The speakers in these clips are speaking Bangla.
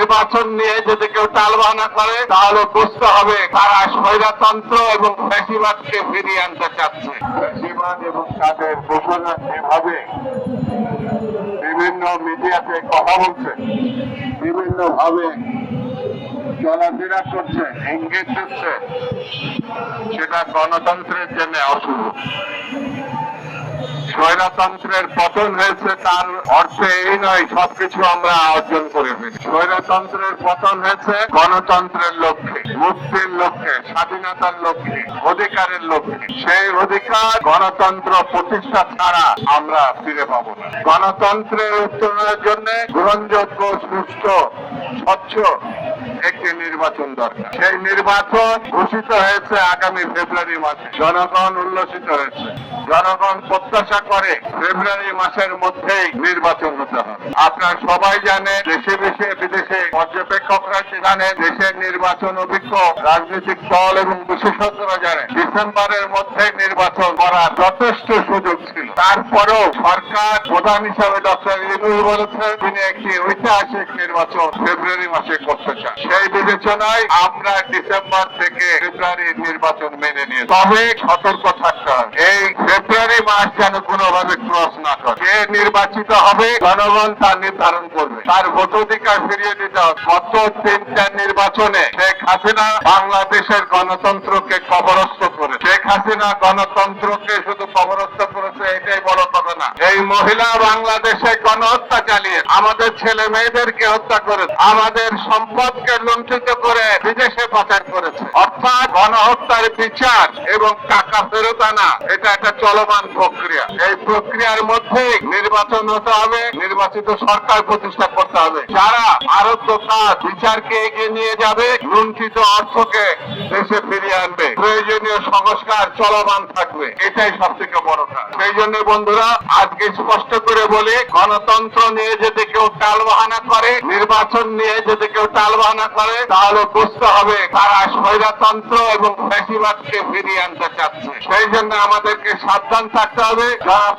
নির্বাচন নিয়ে যদি কেউ টালবাহানা করে, তাহলে বুঝতে হবে তারা স্বৈরতন্ত্র এবং ফ্যাসিবাদকে ফিরিয়ে আনতে চাচ্ছে। ফ্যাসিবাদ এবং তাদের দোষরা যেভাবে বিভিন্ন মিডিয়াতে কথা বলছে বিভিন্ন ভাবে চলাফেরা করছে ইঙ্গিত দিচ্ছে সেটা গণতন্ত্রের জন্য অশুভ। স্বৈরতন্ত্রের পতন হয়েছে, তার অর্থে এই নয়, সবকিছু আমরা অর্জন করে ফেলি। স্বৈরতন্ত্রের পতন হয়েছে গণতন্ত্রের লক্ষ্যে, মুক্তির লক্ষ্যে, স্বাধীনতার লক্ষ্যে, অধিকারের লক্ষ্যে। সেই অধিকার গণতন্ত্র প্রতিষ্ঠা ছাড়া আমরা ফিরে পাবো না। গণতন্ত্রের উত্তরণের জন্য গ্রহণযোগ্য, সুষ্ঠু, স্বচ্ছ একটি নির্বাচন দরকার। সেই নির্বাচন ঘোষিত হয়েছে আগামী ফেব্রুয়ারি মাসে। জনগণ উল্লসিত হয়েছে। জনগণ প্রত্যাশা করে ফেব্রুয়ারি মাসের মধ্যেই নির্বাচন হতে হবে। আপনার সবাই জানে দেশে দেশে বিদেশে পর্যবেক্ষকরা সেখানে দেশের নির্বাচন অভিজ্ঞ রাজনৈতিক দল এবং বিশেষজ্ঞরা ডিসেম্বরের মধ্যে নির্বাচন করার যথেষ্ট সুযোগ ছিল। তারপরেও সরকার প্রধান হিসাবে ডক্টর ইনু বলেছে তিনি একটি ঐতিহাসিক নির্বাচন ফেব্রুয়ারি মাসে করতে চান। সেই বিবেচনায় আমরা ডিসেম্বর থেকে ফেব্রুয়ারির নির্বাচন মেনে নিয়ে তবে সতর্ক থাকতে এই ফেব্রুয়ারি মাস যেন কোনোভাবে ক্রস না করে। কে নির্বাচিত হবে, জনগণ তা নির্ধারণ করবে। তার ভোটাধিকার ফিরিয়ে দিতে হবে। গত তিনটা নির্বাচনে শেখ হাসিনা বাংলাদেশের গণতন্ত্রকে কবরস্থ করে শেখ হাসিনা গণতন্ত্রকে শুধু কবরস্থ করেছে এটাই বড় না। এই মহিলা বাংলাদেশে গণহত্যা চালিয়ে আমাদের ছেলে মেয়েদেরকে হত্যা করেছে। আমাদের সম্পদকে লুণ্ঠিত করে বিদেশে পাচার করেছে। অর্থাৎ গণহত্যার বিচার এবং টাকা ফেরত আনা, এটা একটা চলমান প্রক্রিয়া। এই প্রক্রিয়ার মধ্যে নির্বাচন হতে হবে, নির্বাচিত সরকার প্রতিষ্ঠা করতে হবে। যারা আরোগ্য কাজ বিচারকে এগিয়ে নিয়ে যাবে, লুণ্ঠিত অর্থকে দেশে ফিরিয়ে আনবে। প্রয়োজনীয় সংস্কার চলমান থাকবে। এটাই সব থেকে বড় কাজ। সেই জন্য বন্ধুরা আজকে স্পষ্ট করে বলি, গণতন্ত্র নিয়ে যদি কেউ টালবাহানা করে, নির্বাচন নিয়ে যদি কেউ টালবাহানা করে, তাহলে বুঝতে হবে তারা স্বৈরতন্ত্র এবং ফ্যাসিবাদকে ফিরিয়ে আনতে চাচ্ছে। সেই জন্য আমাদেরকে সাবধান থাকতে হবে।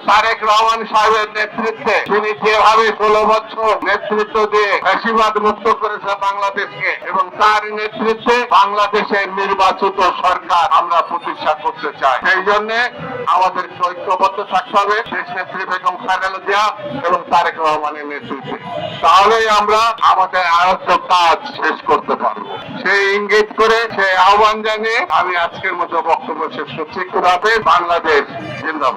তারেক রহমান সাহেবের নেতৃত্বে তিনি যেভাবে ষোলো বছর নেতৃত্ব দিয়ে ফ্যাসিবাদ মুক্ত করেছে বাংলাদেশকে এবং তার নেতৃত্বে বাংলাদেশের নির্বাচিত সরকার আমরা প্রতিষ্ঠা করতে চাই। সেই জন্য আমাদের ঐক্যবদ্ধ থাকতে হবে সেই বেগম খালেদা জিয়া এবং তারেক রহমানের নেতৃত্বে। তাহলেই আমরা আমাদের আয়ত্ত কাজ শেষ করতে পারব। সেই ইঙ্গিত করে সেই আহ্বান জানিয়ে আমি আজকের মতো বক্তব্য শেষ করছি। বাংলাদেশ, জিন্দাবাদ।